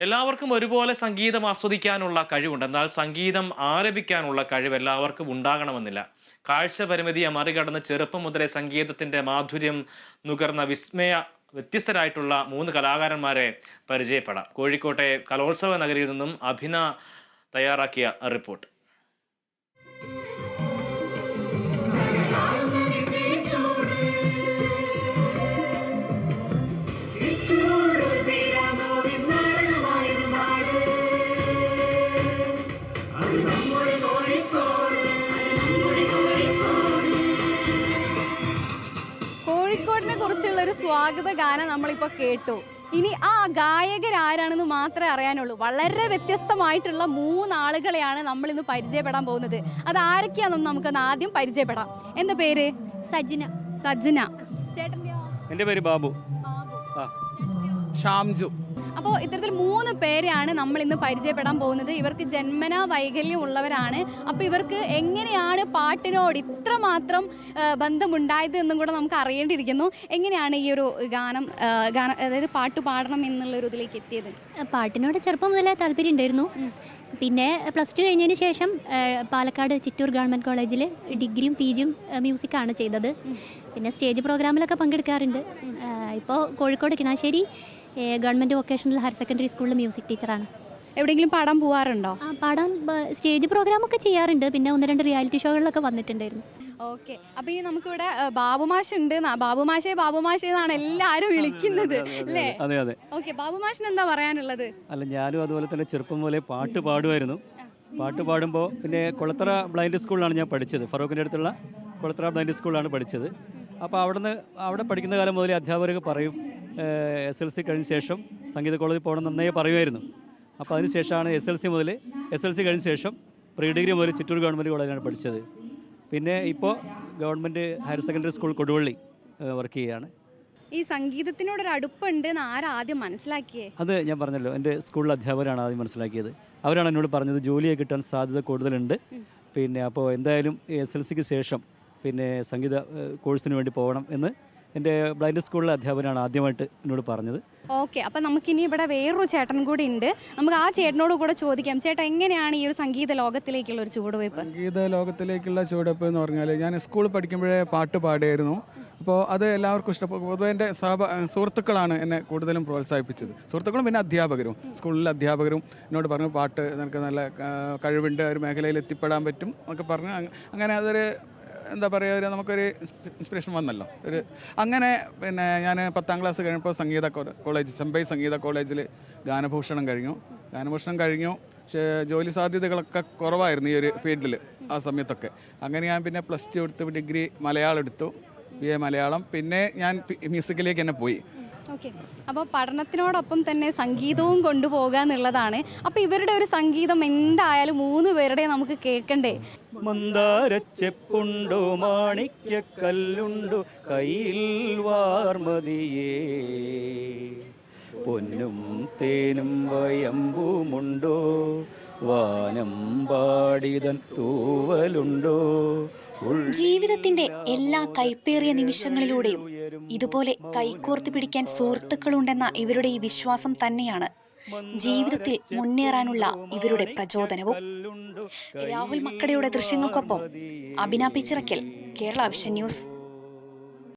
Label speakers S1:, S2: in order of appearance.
S1: എല്ലാവർക്കും ഒരുപോലെ സംഗീതം ആസ്വദിക്കാനുള്ള കഴിവുണ്ട്. എന്നാൽ സംഗീതം ആരംഭിക്കാനുള്ള കഴിവ് എല്ലാവർക്കും ഉണ്ടാകണമെന്നില്ല. കാഴ്ച പരിമിതിയെ മറികടന്ന് ചെറുപ്പം മുതലേ സംഗീതത്തിന്റെ മാധുര്യം നുകർന്ന വിസ്മയ വ്യത്യസ്തരായിട്ടുള്ള മൂന്ന് കലാകാരന്മാരെ പരിചയപ്പെടാം. കോഴിക്കോട്ടെ കലോത്സവ നഗരിയിൽ നിന്നും അഭിന തയ്യാറാക്കിയ റിപ്പോർട്ട്.
S2: സ്വാഗത ഗാനം നമ്മളിപ്പോൾ കേട്ടു. ഇനി ആ ഗായകരാരാണെന്ന് മാത്രമേ അറിയാനുള്ളൂ. വളരെ വ്യത്യസ്തമായിട്ടുള്ള മൂന്നാളുകളെയാണ് നമ്മൾ ഇന്ന് പരിചയപ്പെടാൻ പോകുന്നത്. അത് ആരൊക്കെയാണെന്ന് നമുക്കൊന്ന് ആദ്യം പരിചയപ്പെടാം. എന്താ പേര്? സജ്ന. സജ്ന. ചേട്ടന്റെയോ
S3: എന്റെ പേര് ബാബു.
S2: ബാബു.
S3: ആ.
S4: ഷാംജു.
S2: അപ്പോൾ ഇത്തരത്തിൽ മൂന്ന് പേരെയാണ് നമ്മൾ ഇന്ന് പരിചയപ്പെടാൻ പോകുന്നത്. ഇവർക്ക് ജന്മനാ വൈകല്യം ഉള്ളവരാണ്. അപ്പോൾ ഇവർക്ക് എങ്ങനെയാണ് പാട്ടിനോട് ഇത്രമാത്രം ബന്ധമുണ്ടായത് എന്നും കൂടെ നമുക്ക് അറിയേണ്ടിയിരിക്കുന്നു. എങ്ങനെയാണ് ഈ ഒരു ഗാനം ഗാനം അതായത് പാട്ട് പാടണം എന്നുള്ള ഒരു ഇതിലേക്ക് എത്തിയത്?
S5: പാട്ടിനോട് ചെറുപ്പം മുതലേ താല്പര്യം ഉണ്ടായിരുന്നു. പിന്നെ പ്ലസ് ടു കഴിഞ്ഞതിന് ശേഷം പാലക്കാട് ചിറ്റൂർ ഗവൺമെന്റ് കോളേജിൽ ഡിഗ്രിയും പി ജിയും മ്യൂസിക്കാണ് ചെയ്തത്. പിന്നെ സ്റ്റേജ് പ്രോഗ്രാമിലൊക്കെ പങ്കെടുക്കാറുണ്ട്. ഇപ്പോൾ Kozhikode Kinassery government vocational higher secondary സ്കൂളിൽ മ്യൂസിക് ടീച്ചറാണ്.
S2: എവിടെയെങ്കിലും പാടാൻ പോവാറുണ്ടോ?
S5: ആ, പാടാൻ സ്റ്റേജ് പ്രോഗ്രാമൊക്കെ ചെയ്യാറുണ്ട്. പിന്നെ ഒന്ന് രണ്ട് റിയാലിറ്റി ഷോകളിലൊക്കെ വന്നിട്ടുണ്ടായിരുന്നു.
S2: ഓക്കെ. അപ്പോൾ ഇനി നമുക്കിവിടെ ബാബുമാഷ് ഉണ്ട് ബാബുമാഷേ ബാബുമാഷേ എന്നാണ് എല്ലാവരും വിളിക്കുന്നത്. അല്ലേ?
S3: അതെ. അതെ
S2: ഓക്കെ ബാബുമാഷിന് എന്താ പറയാനുള്ളത്?
S3: അല്ല ഞാനും അതുപോലെ തന്നെ ചെറുപ്പം പോലെ പാട്ട് പാടുമായിരുന്നു. പാട്ട് പാടുമ്പോൾ പിന്നെ കൊളത്തറ ബ്ലൈൻഡ് സ്കൂളിലാണ് ഞാൻ പഠിച്ചത്. ഫറൂഖിന്റെ അടുത്തുള്ള കൊളത്തറ ബ്ലൈൻഡ് സ്കൂളിലാണ് പഠിച്ചത്. അപ്പോൾ അവിടുന്ന് അവിടെ പഠിക്കുന്ന കാലം മുതലേ അധ്യാപകരൊക്കെ പറയും എസ് എൽ സി കഴിഞ്ഞ ശേഷം സംഗീത കോളേജിൽ പോകണം നന്നായി പറയുമായിരുന്നു. അപ്പോൾ അതിന് ശേഷമാണ് എസ് എൽ സി മുതൽ എസ് എൽ സി കഴിഞ്ഞ ശേഷം പ്രീ ഡിഗ്രി മുതൽ ചിറ്റൂർ ഗവൺമെന്റ് കോളേജിലാണ് പഠിച്ചത്. പിന്നെ ഇപ്പോൾ government higher secondary school Koduvally work ചെയ്യുകയാണ്
S2: ഈ സംഗീതത്തിനോടൊരു അടുപ്പുണ്ട് എന്ന് ആരാദ്യം മനസ്സിലാക്കിയേ?
S3: അത് ഞാൻ പറഞ്ഞല്ലോ എന്റെ സ്കൂളിലെ അധ്യാപകരാണ് ആദ്യം മനസ്സിലാക്കിയത്. അവരാണ് എന്നോട് പറഞ്ഞത് ജോലിയെ കിട്ടാൻ സാധ്യത കൂടുതലുണ്ട്. പിന്നെ അപ്പോൾ എന്തായാലും എസ് എൽ സിക്ക് ശേഷം പിന്നെ സംഗീത കോഴ്സിന് വേണ്ടി പോകണം എന്ന് എന്റെ ബ്ലൈൻഡ് സ്കൂളിലെ അധ്യാപകനാണ് ആദ്യമായിട്ട് എന്നോട് പറഞ്ഞത്.
S2: ഓക്കെ അപ്പം നമുക്കിനി ഇവിടെ വേറൊരു ചേട്ടൻ കൂടി ഉണ്ട്. നമുക്ക് ആ ചേട്ടനോട് കൂടെ ചോദിക്കാം. ചേട്ടൻ എങ്ങനെയാണ് ഈ ഒരു സംഗീത ലോകത്തിലേക്കുള്ള ഒരു ചുവടുവയ്പ്?
S4: സംഗീത ലോകത്തിലേക്കുള്ള ചുവടുവയ്പ് എന്ന് പറഞ്ഞാൽ ഞാൻ സ്കൂളിൽ പഠിക്കുമ്പോഴേ പാട്ട് പാടിയായിരുന്നു. അപ്പോൾ അത് എല്ലാവർക്കും ഇഷ്ടപ്പെട്ടു പൊതുവെ എന്റെ സഹ സുഹൃത്തുക്കളാണ് എന്നെ കൂടുതലും പ്രോത്സാഹിപ്പിച്ചത്. സുഹൃത്തുക്കളും പിന്നെ അധ്യാപകരും. സ്കൂളിലെ അധ്യാപകരും എന്നോട് പറഞ്ഞു പാട്ട് നിനക്ക് നല്ല കഴിവുണ്ട്. ഒരു മേഖലയിൽ എത്തിപ്പെടാൻ പറ്റും എന്നൊക്കെ പറഞ്ഞു. അങ്ങനെ അതൊരു എന്താ പറയുക ഒരു നമുക്കൊരു ഇൻസ്പിറേഷൻ വന്നല്ലോ. ഒരു അങ്ങനെ പിന്നെ ഞാൻ പത്താം ക്ലാസ് കഴിഞ്ഞപ്പോൾ സംഗീത കോളേജ് ചെമ്പൈ സംഗീത കോളേജിൽ ഗാനഭൂഷണം കഴിഞ്ഞു. ഗാനഭൂഷണം കഴിഞ്ഞു. പക്ഷേ ജോലി സാധ്യതകളൊക്കെ കുറവായിരുന്നു ഈ ഒരു ഫീൽഡിൽ ആ സമയത്തൊക്കെ. അങ്ങനെ ഞാൻ പിന്നെ പ്ലസ് ടു എടുത്ത് ഡിഗ്രി മലയാളം എടുത്തു. B A Malayalam. പിന്നെ ഞാൻ മ്യൂസിക്കിലേക്ക് തന്നെ പോയി.
S2: ഓക്കെ. അപ്പോൾ പഠനത്തിനോടൊപ്പം തന്നെ സംഗീതവും കൊണ്ടുപോകുക എന്നുള്ളതാണ്. അപ്പോൾ ഇവരുടെ ഒരു സംഗീതം എന്തായാലും മൂന്ന് പേരുടെ നമുക്ക് കേൾക്കണ്ടേ?
S3: മന്ദാരച്ചെപ്പുണ്ടോ? മാണിക്യക്കല്ലുണ്ടോ? കയ്യിൽ വാർമതിയേ. പൊന്നും തേനും വയമ്പുമുണ്ടോ? വാനം പാടിതൻ തൂവലുണ്ടോ?
S6: ജീവിതത്തിന്റെ എല്ലാ കൈപ്പേറിയ നിമിഷങ്ങളിലൂടെയും ഇതുപോലെ കൈകോർത്ത് പിടിക്കാൻ സുഹൃത്തുക്കളുണ്ടെന്ന ഇവരുടെ ഈ വിശ്വാസം തന്നെയാണ്. ജീവിതത്തിൽ മുന്നേറാനുള്ള ഇവരുടെ പ്രചോദനവും രാഹുൽ മക്കടയുടെ ദൃശ്യങ്ങൾക്കൊപ്പം. Abhina Pichirakkal Kerala vision news.